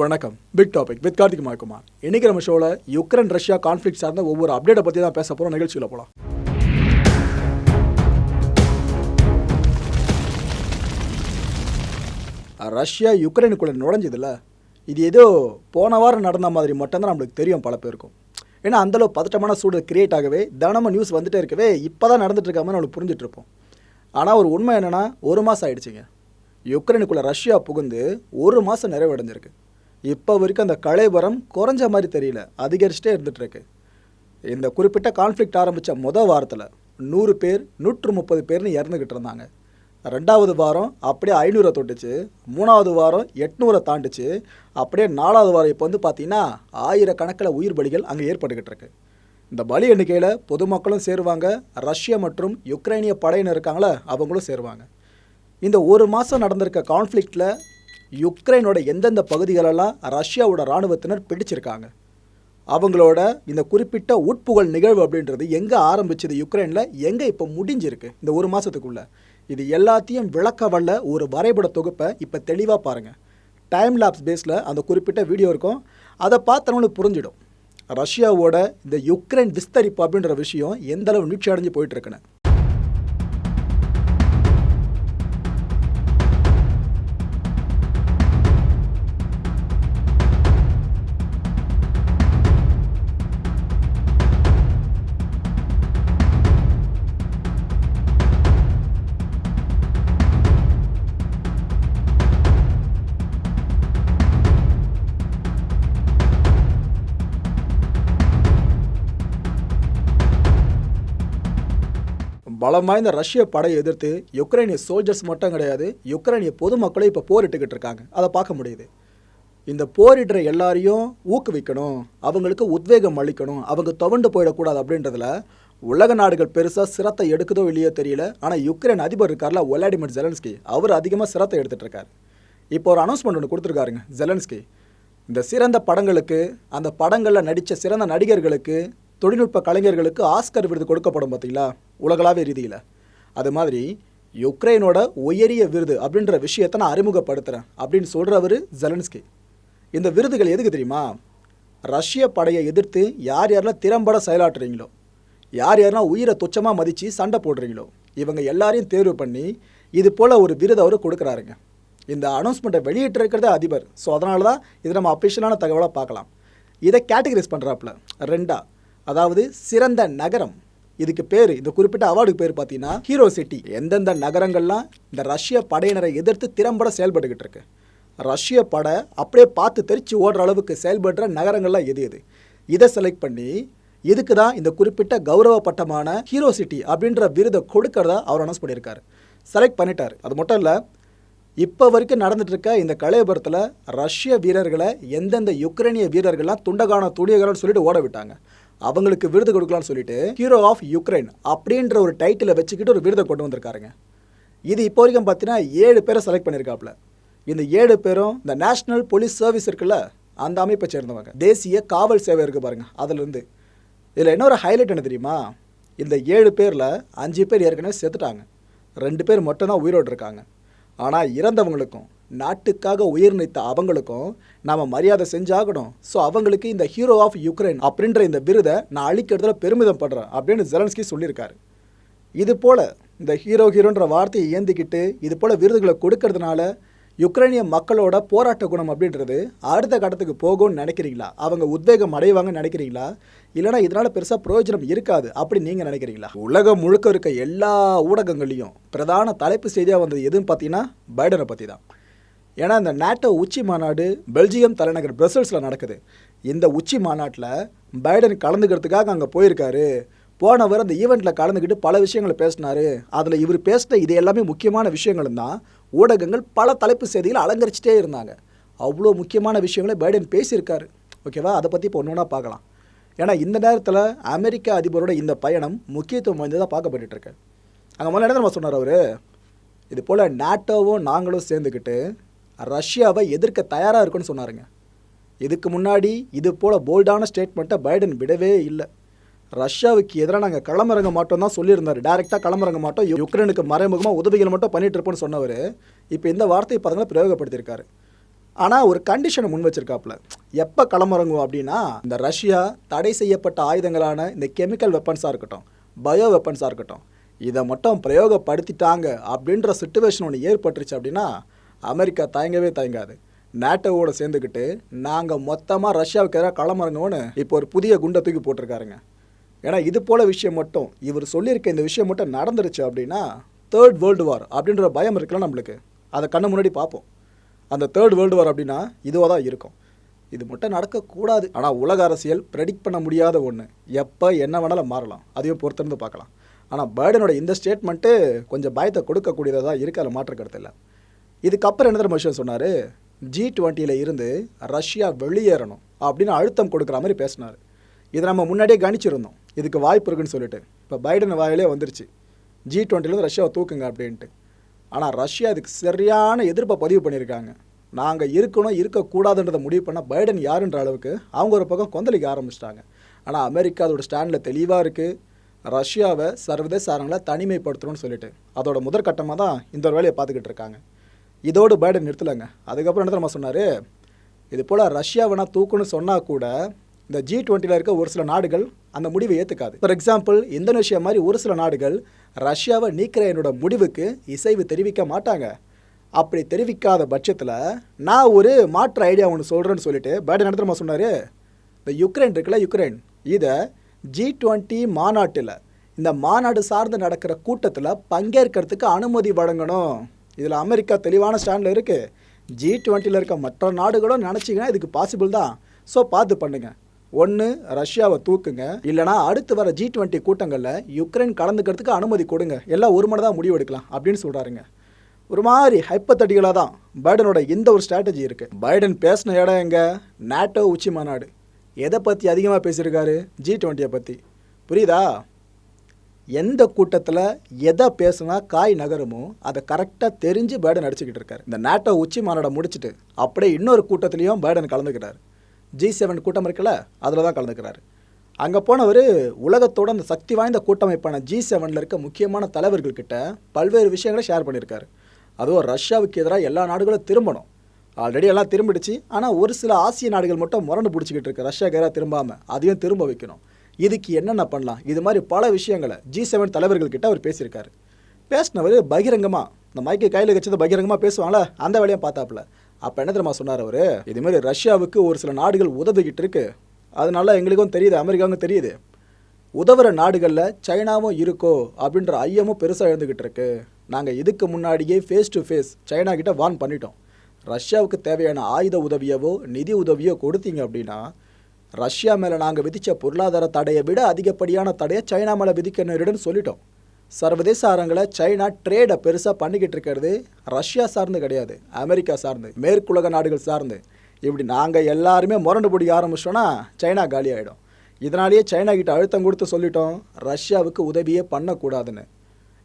வணக்கம். Big topic with Karthik Mayakumar இன்னைக்கு நம்ம ஷோவில் யுக்ரைன் ரஷ்யா கான்ஃப்ளிக் சார்ந்த ஒவ்வொரு அப்டேட்டை பற்றி தான் பேச போகிறோம் நிகழ்ச்சியில் போகலாம் ரஷ்யா யுக்ரைனுக்குள்ளே நுழைஞ்சதில்ல இது ஏதோ போன வாரம் நடந்த மாதிரி மட்டும்தான் நம்மளுக்கு தெரியும் பல பேருக்கும். ஏன்னா அந்தளவு பதட்டமான சூழல் கிரியேட் ஆகவே தினமும் நியூஸ் வந்துட்டே இருக்கவே இப்போ தான் நடந்துட்டு நம்மளுக்கு புரிஞ்சுட்டு இருப்போம். ஆனால் ஒரு உண்மை என்னென்னா ஒரு மாதம் ஆயிடுச்சுங்க. யுக்ரைனுக்குள்ளே ரஷ்யா புகுந்து ஒரு மாதம் நிறைவடைஞ்சிருக்கு. இப்போ வரைக்கும் அந்த கலைவரம் குறைஞ்ச மாதிரி தெரியல. அதிகரிச்சுட்டே இருந்துகிட்ருக்கு இந்த குறிப்பிட்ட கான்ஃப்ளிக்ட் ஆரம்பித்த மொதல் வாரத்தில் நூறு பேர் நூற்று முப்பது பேர்னு இறந்துக்கிட்டு இருந்தாங்க. ரெண்டாவது வாரம் அப்படியே ஐநூறை தொட்டுச்சு. மூணாவது வாரம் எட்நூறை தாண்டுச்சு. அப்படியே நாலாவது வாரம் இப்போ வந்து பார்த்தீங்கன்னா ஆயிரக்கணக்கில் உயிர் பலிகள் அங்கே ஏற்பட்டுக்கிட்டு இருக்கு. இந்த பலி எண்ணிக்கையில் பொதுமக்களும் சேருவாங்க. ரஷ்யா மற்றும் யுக்ரைனிய படையினர் இருக்காங்களே அவங்களும் சேருவாங்க. இந்த ஒரு மாதம் நடந்திருக்க கான்ஃப்ளிக்டில் யுக்ரைனோட எந்தெந்த பகுதிகளெல்லாம் ரஷ்யாவோட இராணுவத்தினர் பிடிச்சிருக்காங்க? அவங்களோட இந்த குறிப்பிட்ட உட்புகழ் நிகழ்வு அப்படின்றது எங்கே ஆரம்பிச்சது யுக்ரைனில்? எங்கே இப்போ முடிஞ்சிருக்கு இந்த ஒரு மாதத்துக்குள்ளே இது எல்லாத்தையும் விளக்க வல்ல ஒரு வரைபட தொகுப்பை இப்போ தெளிவாக பாருங்கள் டைம் லாப்ஸ் பேஸில் அந்த குறிப்பிட்ட வீடியோ இருக்கும். அதை பார்த்தவங்களுக்கு புரிஞ்சிடும். ரஷ்யாவோட இந்த யுக்ரைன் விஸ்தரிப்பு அப்படின்ற விஷயம் எந்தளவு நீட்சி அடைஞ்சு போயிட்டு பலம் வாய்ந்த ரஷ்ய படையை எதிர்த்து யுக்ரைனிய சோல்ஜர்ஸ் மட்டும் கிடையாது யுக்ரைனிய பொதுமக்களும் இப்போ போரிட்டுக்கிட்டு இருக்காங்க. அதை பார்க்க முடியுது. இந்த போரிடுற எல்லாரையும் ஊக்குவிக்கணும் அவங்களுக்கு உத்வேகம் அளிக்கணும் அவங்க துவண்டு போயிடக்கூடாது அப்படின்றதுல உலக நாடுகள் பெருசாக சிரத்தை எடுக்குதோ இல்லையோ தெரியல. ஆனால் யுக்ரைன் அதிபர் இருக்கார்ல ஒலாடிமிர் ஜெலன்ஸ்கி அவர் அதிகமாக சிரத்தை எடுத்துகிட்டு இருக்கார். இப்போ ஒரு அனௌன்ஸ்மெண்ட் ஒன்று கொடுத்துருக்காருங்க ஜெலன்ஸ்கி இந்த சிறந்த படங்களுக்கு அந்த படங்களில் நடித்த சிறந்த நடிகர்களுக்கு தொழில்நுட்ப கலைஞர்களுக்கு ஆஸ்கர் விருது கொடுக்கப்படும் பார்த்தீங்களா உலகளாவிய ரீதியில். அது மாதிரி யுக்ரைனோட உயரிய விருது அப்படின்ற விஷயத்தை நான் அறிமுகப்படுத்துகிறேன் அப்படின்னு சொல்கிறவர் ஜெலன்ஸ்கி. இந்த விருதுகள் எதுக்கு தெரியுமா? ரஷ்ய படையை எதிர்த்து யார் யாரெல்லாம் திறம்பட செயலாற்றுறீங்களோ யார் யாரெல்லாம் உயிரை துச்சமாக மதித்து சண்டை போடுறீங்களோ இவங்க எல்லாரையும் தேர்வு பண்ணி இது போல் ஒரு விருது அவர் கொடுக்குறாருங்க. இந்த அனௌன்ஸ்மெண்ட்டை வெளியிட்டிருக்கிறதே அதிபர். ஸோ அதனால தான் இது நம்ம அஃபிஷியலான தகவலாக பார்க்கலாம். இதை கேட்டகரைஸ் பண்ணுறாப்புல ரெண்டாக அதாவது சிறந்த நகரம். இதுக்கு பேர் இந்த குறிப்பிட்ட அவார்டுக்கு பேர் பார்த்தீங்கன்னா ஹீரோ சிட்டி எந்தெந்த நகரங்கள்லாம் இந்த ரஷ்ய படையினரை எதிர்த்து திறம்பட செயல்பட்டுக்கிட்டு இருக்கு. ரஷ்ய படை அப்படியே பார்த்து தெரிச்சு ஓடுற அளவுக்கு செயல்படுற நகரங்கள்லாம் எது எது? இதை செலக்ட் பண்ணி இதுக்கு தான் இந்த குறிப்பிட்ட கௌரவ பட்டமான ஹீரோ சிட்டி அப்படின்ற விருதை கொடுக்கறதா அவர் அனௌன்ஸ் பண்ணியிருக்காரு. செலக்ட் பண்ணிட்டார். அது மட்டும் இல்லை இப்போ வரைக்கும் நடந்துகிட்ருக்க இருக்க இந்த கலையபுரத்தில் ரஷ்ய வீரர்களை எந்தெந்த யுக்ரைனிய வீரர்கள்லாம் துண்டகான துணியகாரன்னு சொல்லிட்டு ஓட விட்டாங்க. அவங்களுக்கு விருது கொடுக்கலாம்னு சொல்லிட்டு ஹீரோ ஆஃப் யுக்ரைன் அப்படின்ற ஒரு டைட்டிலை வச்சுக்கிட்டு ஒரு விருதை கொண்டு வந்திருக்காருங்க. இது இப்போ வரைக்கும் பார்த்தீங்கன்னா ஏழு பேரை செலக்ட் பண்ணியிருக்காப்புல. இந்த ஏழு பேரும் இந்த நேஷனல் போலீஸ் சர்வீஸ் இருக்குல்ல அந்த அமைப்பை சேர்ந்தவங்க. தேசிய காவல் சேவை இருக்குது பாருங்கள் அதுலேருந்து. இதில் இன்னொரு ஹைலைட் என்ன தெரியுமா? இந்த ஏழு பேரில் அஞ்சு பேர் ஏற்கனவே செத்துட்டாங்க. ரெண்டு பேர் மட்டும்தான் உயிரோடு இருக்காங்க. ஆனால் இறந்தவங்களுக்கும் நாட்டுக்காக உயிர் நீத்த அவங்களுக்கும் நாம் மரியாதை செஞ்சாகணும். ஸோ அவங்களுக்கு இந்த ஹீரோ ஆஃப் யுக்ரைன் அப்படின்ற இந்த விருதை நான் அளிக்கிறதுல பெருமிதம் படுறேன் அப்படின்னு ஜெலன்ஸ்கி சொல்லியிருக்காரு. இது போல் இந்த ஹீரோ ஹீரோன்ற வார்த்தையை ஏந்திக்கிட்டு இது போல் விருதுகளை கொடுக்கறதுனால யுக்ரைனிய மக்களோட போராட்ட குணம் அப்படின்றது அடுத்த கட்டத்துக்கு போகும்னு நினைக்கிறீங்களா? அவங்க உத்வேகம் அடைவாங்கன்னு நினைக்கிறீங்களா? இல்லைனா இதனால் பெருசாக பிரயோஜனம் இருக்காது அப்படி நீங்கள் நினைக்கிறீங்களா? உலகம் முழுக்க இருக்க எல்லா ஊடகங்களையும் பிரதான தலைப்பு செய்தியாக வந்தது எதுன்னு பார்த்தீங்கன்னா பைடனை பற்றி தான் ஏன்னா இந்த நேட்டோ உச்சி மாநாடு பெல்ஜியம் தலைநகர் பிரசல்ஸில் நடக்குது. இந்த உச்சி மாநாட்டில் பைடன் கலந்துக்கிறதுக்காக அங்கே போயிருக்காரு. போனவர் அந்த ஈவெண்ட்டில் கலந்துக்கிட்டு பல விஷயங்களை பேசினாரு. அதில் இவர் பேசின இது எல்லாமே முக்கியமான விஷயங்களும் தான். ஊடகங்கள் பல தலைப்பு செய்திகளை அலங்கரிச்சிட்டே இருந்தாங்க. அவ்வளோ முக்கியமான விஷயங்களை பைடன் பேசியிருக்காரு. ஓகேவா? அதை பற்றி இப்போ ஒன்று ஒன்றா பார்க்கலாம். ஏன்னா இந்த நேரத்தில் அமெரிக்க அதிபரோட இந்த பயணம் முக்கியத்துவம் வாய்ந்ததாக பார்க்கப்பட்டுருக்கு அங்கே முதல்ல என்ன நம்ம சொன்னார் அவர்? இது போல் நாட்டோவும் நாங்களும் சேர்ந்துக்கிட்டு ரஷ்யாவை எதிர்க்க தயாராக இருக்குன்னு சொன்னாருங்க. இதுக்கு முன்னாடி இது போல் போல்டான ஸ்டேட்மெண்ட்டை பைடன் விடவே இல்லை. ரஷ்யாவுக்கு எதிராக நாங்கள் களமிறங்க மாட்டோம் தான் சொல்லியிருந்தார். டேரெக்டாக களமிறங்க மாட்டோம். யுக்ரைனுக்கு மறைமுகமாக உதவிகள் மட்டும் பண்ணிட்டு இருப்போம்னு சொன்னவர் இப்போ இந்த வார்த்தையை பார்த்தீங்கன்னா பிரயோகப்படுத்தியிருக்காரு. ஆனால் ஒரு கண்டிஷனை முன் வச்சிருக்காப்புல. எப்போ களமிறங்குவோம் அப்படின்னா இந்த ரஷ்யா தடை செய்யப்பட்ட ஆயுதங்களான இந்த கெமிக்கல் வெப்பன்ஸாக இருக்கட்டும் பயோ வெப்பன்ஸாக இருக்கட்டும் இதை மட்டும் பிரயோகப்படுத்திட்டாங்க அப்படின்ற சுச்சுவேஷன் ஒன்று ஏற்பட்டுருச்சு அப்படின்னா அமெரிக்கா தயங்கவே தயங்காது. நேட்டோவோட சேர்ந்துக்கிட்டு நாங்கள் மொத்தமாக ரஷ்யாவுக்கு எதிராக களமிறங்குவோன்னு இப்போ ஒரு புதிய குண்டை தூக்கி போட்டிருக்காருங்க. ஏன்னா இது போல விஷயம் மட்டும் இவர் சொல்லியிருக்க இந்த விஷயம் மட்டும் நடந்துருச்சு அப்படின்னா தேர்ட் வேர்ல்டு வார் அப்படின்ற பயம் இருக்குல்ல நம்மளுக்கு. அதை கண்ணு முன்னாடி பார்ப்போம். அந்த தேர்ட் வேர்ல்டு வார் அப்படின்னா இதுவாக தான் இருக்கும். இது மட்டும் நடக்கக்கூடாது. ஆனால் உலக அரசியல் ப்ரெடிக்ட் பண்ண முடியாத ஒன்று எப்போ என்ன வேணாலும் மாறலாம். அதையும் பொறுத்திருந்து பார்க்கலாம். ஆனால் பைடனோட இந்த ஸ்டேட்மெண்ட்டு கொஞ்சம் பயத்தை கொடுக்கக்கூடியதாக தான் இருக்கு அதில் மாற்று கருத்து இல்லை. இதுக்கப்புறம் என்ன தர விஷயம் சொன்னார்? ஜி டுவெண்ட்டியில் இருந்து ரஷ்யா வெளியேறணும் அப்படின்னு அழுத்தம் கொடுக்குற மாதிரி பேசினார். இதை நம்ம முன்னாடியே கணிச்சிருந்தோம். இதுக்கு வாய்ப்பு இருக்குன்னு சொல்லிட்டு. இப்போ பைடன் வாயிலே வந்துருச்சு. ஜி டுவெண்ட்டிலேருந்து ரஷ்யாவை தூக்குங்க அப்படின்ட்டு. ஆனால் ரஷ்யா இதுக்கு சரியான எதிர்ப்பை பதிவு பண்ணியிருக்காங்க. நாங்கள் இருக்கணும் இருக்கக்கூடாதுன்றதை முடிவு பண்ணால் பைடன் யாருன்ற அளவுக்கு அவங்க ஒரு பக்கம் கொந்தளிக்க ஆரம்பிச்சிட்டாங்க. ஆனால் அமெரிக்கா அதோட ஸ்டாண்டில் தெளிவாக இருக்குது ரஷ்யாவை சர்வதேச அரங்களை தனிமைப்படுத்தணும்னு சொல்லிட்டு. அதோட முதற்கட்டமாக தான் இந்த ஒரு வேலையை பார்த்துக்கிட்டு இருக்காங்க. இதோடு பைடன் நிறுத்தலைங்க. அதுக்கப்புறம் என்ன நம்ம சொன்னார்? இது போல் ரஷ்யா வேணால் தூக்குன்னு சொன்னால் கூட இந்த ஜி டுவெண்ட்டியில் இருக்க ஒரு சில நாடுகள் அந்த முடிவை ஏற்றுக்காது ஃபார் எக்ஸாம்பிள் இந்தோனேஷியா மாதிரி ஒரு சில நாடுகள் ரஷ்யாவை நீக்கிற என்னோட முடிவுக்கு இசைவு தெரிவிக்க மாட்டாங்க. அப்படி தெரிவிக்காத பட்சத்தில் நான் ஒரு மாற்று ஐடியா ஒன்று சொல்கிறேன்னு சொல்லிட்டு பைடன் என்ன சொன்னார்? இந்த யுக்ரைன் இருக்குல்ல யுக்ரைன் இதை ஜி டுவெண்ட்டி மாநாட்டில் இந்த மாநாடு சார்ந்து நடக்கிற கூட்டத்தில் பங்கேற்கிறதுக்கு அனுமதி வழங்கணும். இதில் அமெரிக்கா தெளிவான ஸ்டாண்டில் இருக்குது ஜி டுவெண்ட்டியில் இருக்க மற்ற நாடுகளும் நினச்சிங்கன்னா இதுக்கு பாசிபிள் தான். ஸோ பார்த்து பண்ணுங்கள் ஒன்று ரஷ்யாவை தூக்குங்க. இல்லைனா அடுத்து வர ஜி டுவெண்ட்டி கூட்டங்களில் யுக்ரைன் கலந்துக்கிறதுக்கு அனுமதி கொடுங்க. எல்லாம் ஒரு மணி தான் முடிவு எடுக்கலாம் அப்படின்னு சொல்கிறாருங்க ஒரு மாதிரி ஹைப்பத்தட்டிகளாக தான் பைடனோட இந்த ஒரு ஸ்ட்ராட்டஜி இருக்குது பைடன் பேசின இடம் எங்கே? நேட்டோ உச்சி மாநாடு. எதை பற்றி அதிகமாக பேசியிருக்காரு? ஜி டுவெண்ட்டியை பற்றி புரியுதா? எந்த கூட்டத்தில் எதை பேசுனா காய் நகருமோ அதை கரெக்டாக தெரிஞ்சு பேடன் அடிச்சுக்கிட்டு இருக்காரு. இந்த நாட்டோ உச்சி மாநாடை முடிச்சுட்டு அப்படியே இன்னொரு கூட்டத்திலையும் பேடன் கலந்துக்கிறார். ஜி செவன் கூட்டம் இருக்குல்ல அதில் தான் கலந்துக்கிறாரு. அங்கே போனவர் உலகத்தோட அந்த சக்தி வாய்ந்த கூட்டமைப்பான ஜி செவனில் இருக்க முக்கியமான தலைவர்கள்கிட்ட பல்வேறு விஷயங்களை ஷேர் பண்ணியிருக்காரு. அதுவும் ரஷ்யாவுக்கு எதிராக எல்லா நாடுகளும் திரும்பணும். ஆல்ரெடி எல்லாம் திரும்பிடுச்சு. ஆனால் ஒரு சில ஆசிய நாடுகள் மட்டும் முரண்டு பிடிச்சிக்கிட்டு இருக்கு. ரஷ்யாவுக்கு எதிராக திரும்பாமல் அதையும் திரும்ப வைக்கணும். இதுக்கு என்னென்ன பண்ணலாம்? இது மாதிரி பல விஷயங்களை ஜி செவன் தலைவர்கள்கிட்ட அவர் பேசியிருக்காரு. பேசினவர் பகிரங்கமாக இந்த மைக்கை கையில் வச்சது பகிரங்கமாக பேசுவாங்களே அந்த வேலையும் பார்த்தாப்புல. அப்போ என்ன தெரியுமா சொன்னார் அவர்? இதுமாரி ரஷ்யாவுக்கு ஒரு சில நாடுகள் உதவிக்கிட்டு இருக்கு. அதனால எங்களுக்கும் தெரியுது அமெரிக்காவுக்கும் தெரியுது. உதவுற நாடுகளில் சைனாவும் இருக்கோ அப்படின்ற ஐயமும் பெருசாக எழுந்துக்கிட்டு இருக்கு. நாங்கள் இதுக்கு முன்னாடியே ஃபேஸ் டு ஃபேஸ் சைனா கிட்ட வார்ன் பண்ணிட்டோம். ரஷ்யாவுக்கு தேவையான ஆயுத உதவியவோ நிதி உதவியோ கொடுத்தீங்க அப்படின்னா ரஷ்யா மேலே நாங்கள் விதித்த பொருளாதார தடையை விட அதிகப்படியான தடையை சைனா மேலே விதிக்க நேரிடுன்னு சொல்லிட்டோம். சர்வதேச அரங்களை சைனா ட்ரேடை பெருசாக பண்ணிக்கிட்டு இருக்கிறது ரஷ்யா சார்ந்து கிடையாது அமெரிக்கா சார்ந்து மேற்குலக நாடுகள் சார்ந்து. இப்படி நாங்கள் எல்லாருமே முரண்டு பிடிக்க ஆரம்பிச்சிட்டோன்னா சைனா காலி ஆகிடும் இதனாலேயே சைனா கிட்ட அழுத்தம் கொடுத்து சொல்லிட்டோம் ரஷ்யாவுக்கு உதவியே பண்ணக்கூடாதுன்னு.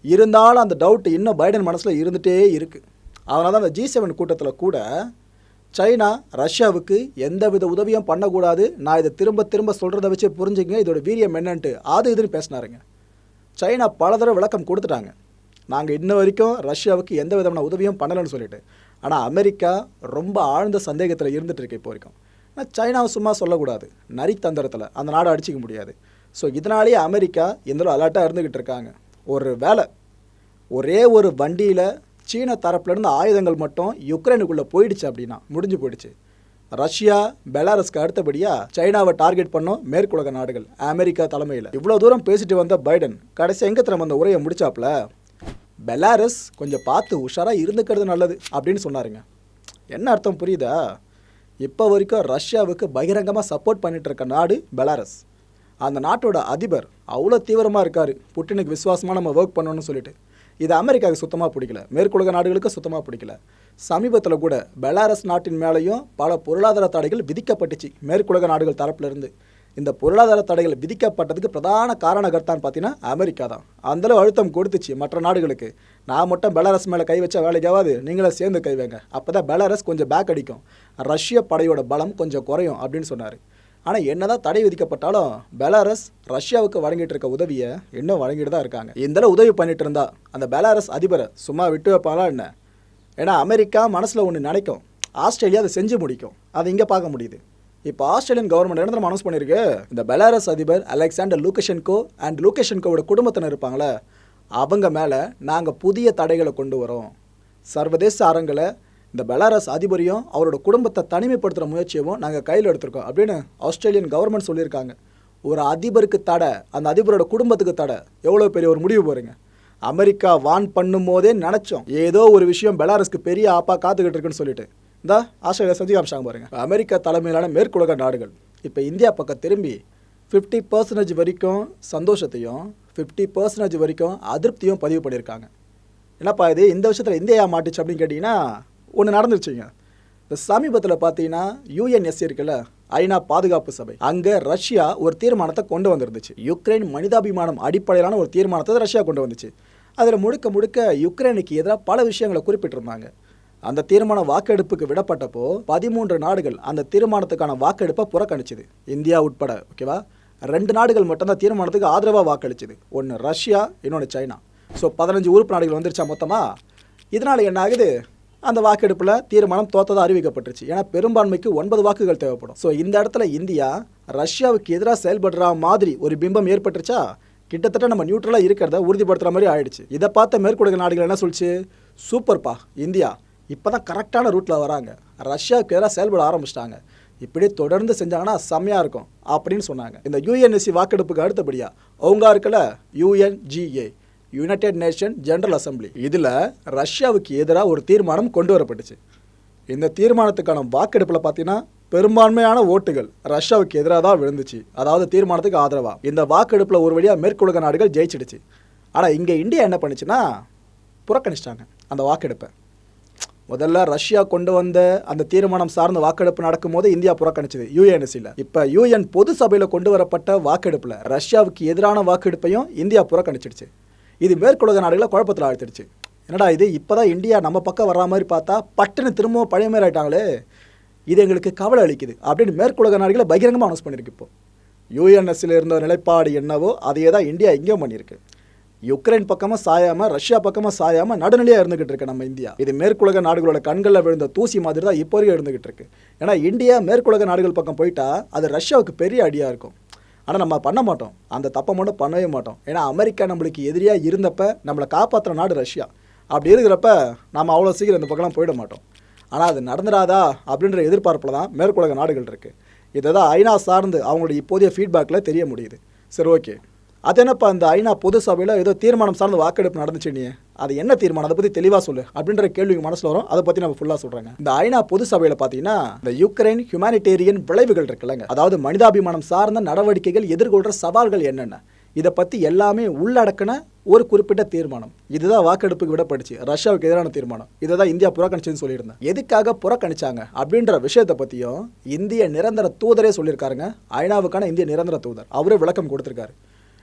இருந்தாலும் அந்த டவுட் இன்னும் பைடன் மனசில் இருந்துகிட்டே இருக்குது அதனால தான் அந்த ஜி செவன் கூட்டத்தில் கூட சைனா ரஷ்யாவுக்கு எந்தவித உதவியும் பண்ணக்கூடாது. நான் இதை திரும்ப திரும்ப சொல்கிறத வச்சு புரிஞ்சுக்கங்க. இதோட வீரியம் என்னன்ட்டு அது இதுன்னு பேசினாருங்க. சைனா பல தடவை விளக்கம் கொடுத்துட்டாங்க. நாங்கள் இன்ன வரைக்கும் ரஷ்யாவுக்கு எந்த விதமான உதவியும் பண்ணலைன்னு சொல்லிட்டு. ஆனால் அமெரிக்கா ரொம்ப ஆழ்ந்த சந்தேகத்தில் இருந்துட்டு இருக்கு இப்போ வரைக்கும். ஆனால் சைனாவை சும்மா சொல்லக்கூடாது. நரி தந்திரத்தில் அந்த நாடை அடிச்சிக்க முடியாது. ஸோ இதனாலேயே அமெரிக்கா எந்த அலர்ட்டாக இருந்துக்கிட்டு இருக்காங்க. ஒரு வேலை ஒரே ஒரு வண்டியில் சீன தரப்புலேருந்து ஆயுதங்கள் மட்டும் யுக்ரைனுக்குள்ளே போயிடுச்சு அப்படின்னா முடிஞ்சு போயிடுச்சு. ரஷ்யா பெலாரஸ்க்கு அடுத்தபடியாக சைனாவை டார்கெட் பண்ணோம் மேற்குலக நாடுகள் அமெரிக்கா தலைமையில். இவ்வளோ தூரம் பேசிட்டு வந்த பைடன் கடைசி எங்கே திறமை அந்த உரையை முடிச்சாப்புல பெலாரஸ் கொஞ்சம் பார்த்து உஷாராக இருந்துக்கிறது நல்லது அப்படின்னு சொன்னாருங்க. என்ன அர்த்தம் புரியுதா? இப்போ வரைக்கும் ரஷ்யாவுக்கு பகிரங்கமாக சப்போர்ட் பண்ணிட்டு இருக்க நாடு பெலாரஸ். அந்த நாட்டோட அதிபர் அவ்வளோ தீவிரமாக இருக்கார். புட்டினுக்கு விசுவாசமாக நம்ம ஒர்க் பண்ணணும்னு சொல்லிட்டு. இது அமெரிக்காவுக்கு சுத்தமாக பிடிக்கல. மேற்குலக நாடுகளுக்கு சுத்தமாக பிடிக்கல. சமீபத்தில் கூட பெலாரஸ் நாட்டின் மேலேயும் பல பொருளாதார தடைகள் விதிக்கப்பட்டுச்சு. மேற்குலக நாடுகள் தரப்பிலிருந்து. இந்த பொருளாதார தடைகள் விதிக்கப்பட்டதுக்கு பிரதான காரணகர்த்தான்னு பார்த்தீங்கன்னா அமெரிக்கா தான். அந்தளவு அழுத்தம் கொடுத்துச்சு மற்ற நாடுகளுக்கு. நான் மட்டும் பெலாரஸ் மேலே கை வச்ச வேலைக்காவது நீங்களே சேர்ந்து கை வைங்க. அப்போ தான் பெலாரஸ் கொஞ்சம் பேக் அடிக்கும். ரஷ்ய படையோட பலம் கொஞ்சம் குறையும் அப்படின்னு சொன்னார். ஆனால் என்னதான் தடை விதிக்கப்பட்டாலும் பெலாரஸ் ரஷ்யாவுக்கு வழங்கிட்டு இருக்க உதவியை இன்னும் வழங்கிட்டு தான் இருக்காங்க. இந்தளவு உதவி பண்ணிட்டு இருந்தா அந்த பெலாரஸ் அதிபரை சும்மா விட்டு வைப்பாங்களா என்ன? ஏன்னா அமெரிக்கா மனசில் ஒன்று நினைக்கும். ஆஸ்திரேலியா அதை செஞ்சு முடிக்கும். அதை இங்கே பார்க்க முடியுது. இப்போ ஆஸ்திரேலியன் கவர்மெண்ட் என்ன அனௌன்ஸ் பண்ணியிருக்கு இந்த பெலாரஸ் அதிபர் அலெக்சாண்டர் லூக்கஷென்கோ அண்ட் லூக்கஷென்கோவோட குடும்பத்தினர் இருப்பாங்களே? அவங்க மேலே நாங்கள் புதிய தடைகளை கொண்டு வரோம். சர்வதேச அரங்கில் இந்த பெலாரஸ் அதிபரையும் அவரோட குடும்பத்தை தனிமைப்படுத்துகிற முயற்சியவும் நாங்கள் கையில் எடுத்திருக்கோம் அப்படின்னு ஆஸ்திரேலியன் கவர்மெண்ட் சொல்லியிருக்காங்க. ஒரு அதிபருக்கு தடை அந்த அதிபரோட குடும்பத்துக்கு தடை. எவ்வளோ பெரிய ஒரு முடிவு போகிறீங்க அமெரிக்கா வான் பண்ணும் போதே நினச்சோம். ஏதோ ஒரு விஷயம் பெலாரஸ்க்கு பெரிய ஆப்பா காத்துக்கிட்டு இருக்குன்னு சொல்லிட்டு. இந்த ஆஸ்திரேலியா செஞ்சு காமிச்சாங்க பாருங்க. அமெரிக்கா தலைமையிலான மேற்குலக நாடுகள். இப்போ இந்தியா பக்கம் திரும்பி ஃபிஃப்டி பர்சன்டேஜ் வரைக்கும் சந்தோஷத்தையும் ஃபிஃப்டி பர்சன்டேஜ் வரைக்கும் அதிருப்தியும் பதிவு பண்ணியிருக்காங்க. என்னப்பா இது? இந்த விஷயத்தில் இந்தியா மாட்டுச்சு அப்படின்னு கேட்டிங்கன்னா ஒன்று நடந்துருச்சுங்க. இந்த சமீபத்தில் பார்த்தீங்கன்னா யூஎன்எஸ்சி இருக்குல்ல ஐநா பாதுகாப்பு சபை. அங்கே ரஷ்யா ஒரு தீர்மானத்தை கொண்டு வந்திருந்துச்சு. யுக்ரைன் மனிதாபிமானம் அடிப்படையிலான ஒரு தீர்மானத்தை ரஷ்யா கொண்டு வந்துச்சு. அதில் முழுக்க முழுக்க யுக்ரைனுக்கு எதிராக பல விஷயங்களை குறிப்பிட்டிருந்தாங்க. அந்த தீர்மான வாக்கெடுப்புக்கு விடப்பட்டப்போ பதிமூன்று நாடுகள் அந்த தீர்மானத்துக்கான வாக்கெடுப்பை புறக்கணிச்சுது. இந்தியா உட்பட ஓகேவா? ரெண்டு நாடுகள் மட்டும்தான் தீர்மானத்துக்கு ஆதரவாக வாக்களிச்சுது. ஒன்று ரஷ்யா இன்னொன்று சைனா. ஸோ பதினஞ்சு உறுப்பு நாடுகள் வந்துருச்சா மொத்தமாக இதனால் என்ன ஆகுது? அந்த வாக்கெடுப்பில் தீர்மானம் தோத்ததாக அறிவிக்கப்பட்டுருச்சு. ஏன்னா பெரும்பான்மைக்கு ஒன்பது வாக்குகள் தேவைப்படும். ஸோ இந்த இடத்துல இந்தியா ரஷ்யாவுக்கு எதிராக செயல்படுற மாதிரி ஒரு பிம்பம் ஏற்பட்டுருச்சா? கிட்டத்தட்ட நம்ம நியூட்ரலாக இருக்கிறத உறுதிப்படுத்துகிற மாதிரி ஆயிடுச்சு. இதை பார்த்த மேற்குலக நாடுகள் என்ன சொல்லிச்சு? சூப்பர்ப்பா இந்தியா. இப்போ தான் கரெக்டான ரூட்டில் வராங்க. ரஷ்யாவுக்கு எதிராக செயல்பட ஆரம்பிச்சிட்டாங்க. இப்படி தொடர்ந்து செஞ்சாங்கன்னா செம்மையாக இருக்கும் அப்படின்னு சொன்னாங்க. இந்த யூஎன்எஸ்சி வாக்கெடுப்புக்கு அடுத்தபடியாக அவங்க இருக்கல? UNGA united nation general assembly இதில் ரஷ்யாவுக்கு எதிராக ஒரு தீர்மானம் கொண்டு வரப்பட்டுச்சு இந்த தீர்மானத்துக்கான வாக்கெடுப்பில் பார்த்தீங்கன்னா பெரும்பான்மையான ஓட்டுகள் ரஷ்யாவுக்கு எதிராக தான் விழுந்துச்சு. அதாவது தீர்மானத்துக்கு ஆதரவாக இந்த வாக்கெடுப்பில் ஒரு வழியாக மேற்குலக நாடுகள் ஜெயிச்சிடுச்சு. ஆனால் இங்கே இந்தியா என்ன பண்ணுச்சுன்னா புறக்கணிச்சிட்டாங்க அந்த வாக்கெடுப்பை. முதல்ல ரஷ்யா கொண்டு வந்த அந்த தீர்மானம் சார்ந்த வாக்கெடுப்பு நடக்கும்போது இந்தியா புறக்கணிச்சது யூஎன்எஸ்சியில் இப்போ யூஎன் பொது சபையில் கொண்டு வரப்பட்ட வாக்கெடுப்பில் ரஷ்யாவுக்கு எதிரான வாக்கெடுப்பையும் இந்தியா புறக்கணிச்சிடுச்சு. இது மேற்குலக நாடுகளை குழப்பத்தில் ஆழ்த்திடுச்சு. என்னடா இது இப்போ தான் இந்தியா நம்ம பக்கம் வர்ற மாதிரி பார்த்தா பட்டுன்னு திரும்பவும் பழைய மாதிரி ஆயிட்டாங்களே. இது எங்களுக்கு கவலை அளிக்குது அப்படின்னு மேற்குலக நாடுகளை பகிரங்கமாக அனௌன்ஸ் பண்ணியிருக்கு இப்போ. யூஎன்எஸ்சில் இருந்த நிலைப்பாடு என்னவோ அதையே தான் இந்தியா இங்கேயும் பண்ணியிருக்கு. யுக்ரைன் பக்கமாக சாயாமல் ரஷ்யா பக்கமாக சாயாமல் நடுநிலையாக இருந்துகிட்டு இருக்கு நம்ம இந்தியா. இது மேற்குலக நாடுகளோட கண்களில் விழுந்த தூசி மாதிரி தான் இப்போ வரைக்கும் இருந்துகிட்டு இருக்கு. ஏன்னா இந்தியா மேற்குலக நாடுகள் பக்கம் போயிட்டா அது ரஷ்யாவுக்கு பெரிய அடியாக இருக்கும். ஆனால் நம்ம பண்ண மாட்டோம். அந்த தப்பை மட்டும் பண்ணவே மாட்டோம். ஏன்னா அமெரிக்கா நம்மளுக்கு எதிரியாக இருந்தப்ப நம்மளை காப்பாற்றுற நாடு ரஷ்யா. அப்படி இருக்கிறப்ப நம்ம அவ்வளோ சீக்கிரம் இந்த பக்கம்லாம் போயிட மாட்டோம். ஆனால் அது நடந்துடாதா அப்படின்ற எதிர்பார்ப்பில் தான் மேற்குலக நாடுகள் இருக்குது இதை தான் ஐநா சார்ந்து அவங்களுடைய இப்போதைய ஃபீட்பேக்கில் தெரிய முடியுது. சரி ஓகே அது என்னப்பா இந்த ஐநா பொது சபையில் ஏதோ தீர்மானம் சார்ந்த வாக்கெடுப்பு நடந்துச்சு நீ? அது என்ன தீர்மானம்? அதை பற்றி தெளிவாக சொல்லு. அப்படின்ற கேள்விக்கு மனசில் வரும். அதை பற்றி நம்ம ஃபுல்லாக சொல்கிறாங்க இந்த ஐநா பொது சபையில் பார்த்தீங்கன்னா இந்த யுக்ரைன் ஹியூமானிட்டேரியன் விளைவுகள் இருக்குல்லங்க. அதாவது மனிதாபிமானம் சார்ந்த நடவடிக்கைகள் எதிர்கொள்கிற சவால்கள் என்னென்ன? இதை பற்றி எல்லாமே உள்ளடக்கின ஒரு குறிப்பிட்ட தீர்மானம். இதுதான் வாக்கெடுப்புக்கு விடப்பட்டுச்சு ரஷ்யாவுக்கு எதிரான தீர்மானம். இதை தான் இந்தியா புறக்கணிச்சுன்னு சொல்லியிருந்தேன். எதுக்காக புறக்கணிச்சாங்க? அப்படின்ற விஷயத்தை பற்றியும் இந்திய நிரந்தர தூதரே சொல்லியிருக்காருங்க. ஐநாவுக்கான இந்திய நிரந்தர தூதர். அவரே விளக்கம் கொடுத்துருக்காரு.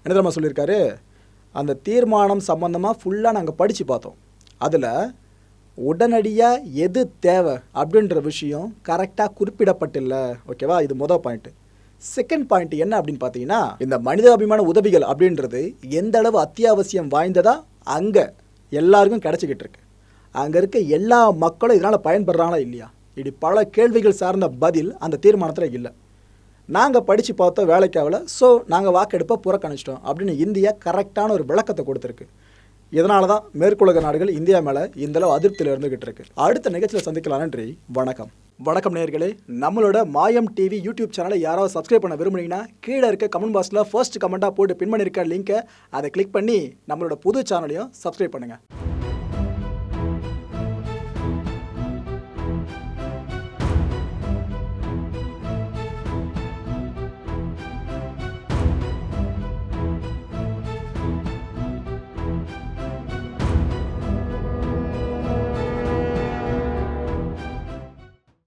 என்ன தெரியுமா சொல்லியிருக்காரு. அந்த தீர்மானம் சம்பந்தமாக ஃபுல்லாக நாங்கள் படித்து பார்த்தோம். அதில் உடனடியாக எது தேவை அப்படின்ற விஷயம் கரெக்டாக குறிப்பிடப்பட்டில்லை. ஓகேவா இது மொதல் பாயிண்ட்டு செகண்ட் பாயிண்ட் என்ன அப்படின்னு பார்த்தீங்கன்னா இந்த மனிதாபிமான உதவிகள் அப்படின்றது எந்த அளவு அத்தியாவசியம் வாய்ந்ததா? அங்கே எல்லாருக்கும் கிடச்சிக்கிட்டு இருக்கு. அங்கே இருக்க எல்லா மக்களும் இதனால் பயன்படுறாங்களா இல்லையா? இப்படி பல கேள்விகள் சார்ந்த பதில் அந்த தீர்மானத்தில் இல்லை. நாங்கள் படித்து பார்த்தோம் வேலைக்காகல ஸோ நாங்கள் வாக்கெடுப்பை புறக்கணிச்சிட்டோம் அப்படின்னு இந்தியா கரெக்டான ஒரு விளக்கத்தை கொடுத்துருக்கு. இதனால தான் மேற்குலக நாடுகள் இந்தியா மேலே இந்தளவு அதிருப்தியில் இருந்துகிட்டு இருக்கு. அடுத்த நிகழ்ச்சியில் சந்திக்கலாம். நன்றி வணக்கம். வணக்கம் நேர்களே நம்மளோட மாயம் டிவி யூடியூப் சேனலை யாராவது சப்ஸ்கிரைப் பண்ண விரும்புனீங்கன்னா கீழே இருக்க கமெண்ட் பாக்ஸில் ஃபர்ஸ்ட் கமெண்ட்டாக போட்டு பின் பண்ணியிருக்க லிங்க்கை அதை கிளிக் பண்ணி நம்மளோட புது சேனலையும் சப்ஸ்கிரைப் பண்ணுங்கள்